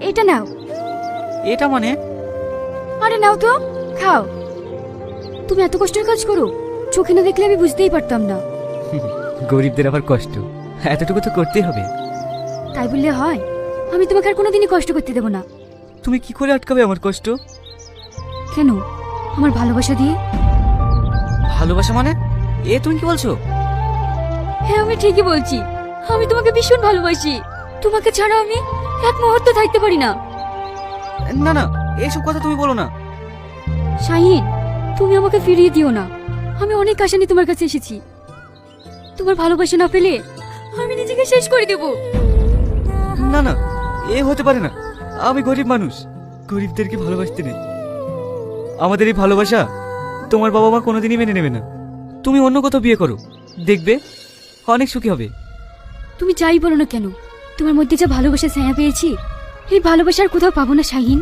এটা নাও। এটা মানে? আরে নাও তো খাও। তুমি এত কষ্টের কাজ করো চোখে না দেখলে আমি বুঝতেই পারতাম না। গরিবদের আবার কষ্ট এতটুকু তো করতেই হবে। তাই বললে হয় আমি তোমাকে আর কোনোদিনই কষ্ট করতে দেবো না। তুমি কি করে আটকাবে আমার কষ্ট? কেন আমার ভালোবাসা দিয়ে? ভালোবাসা মানে? এ তুমি কি বলছো? হ্যাঁ আমি ঠিকই বলছি। আমি তোমাকে ভীষণ ভালোবাসি। তোমাকে ছাড়া আমি এক মুহূর্ত থাকতে পারি না। না না এইসব কথা তুমি বলো না। শাহিন তুমি আমাকে ফিরিয়ে দিও না। আমি অনেক আশা নিয়ে তোমার কাছে এসেছি। তোমার ভালোবাসা না পেলে আমি নিজেকে শেষ করে দেব। না না এ হতে পারে না। আমি গরিব মানুষ। গরিবদেরকে ভালোবাসতে নেই। আমাদের এই ভালোবাসা তোমার বাবা মা কোনোদিনই মেনে নেবে না। তুমি অন্য কোথাও বিয়ে করো। দেখবে অনেক সুখী হবে। তুমি যাই বলো না কেন তোমার মধ্যে যা ভালোবাসা ছায়া পেয়েছি এই ভালোবাসার কোথাও পাবো না শাহিন।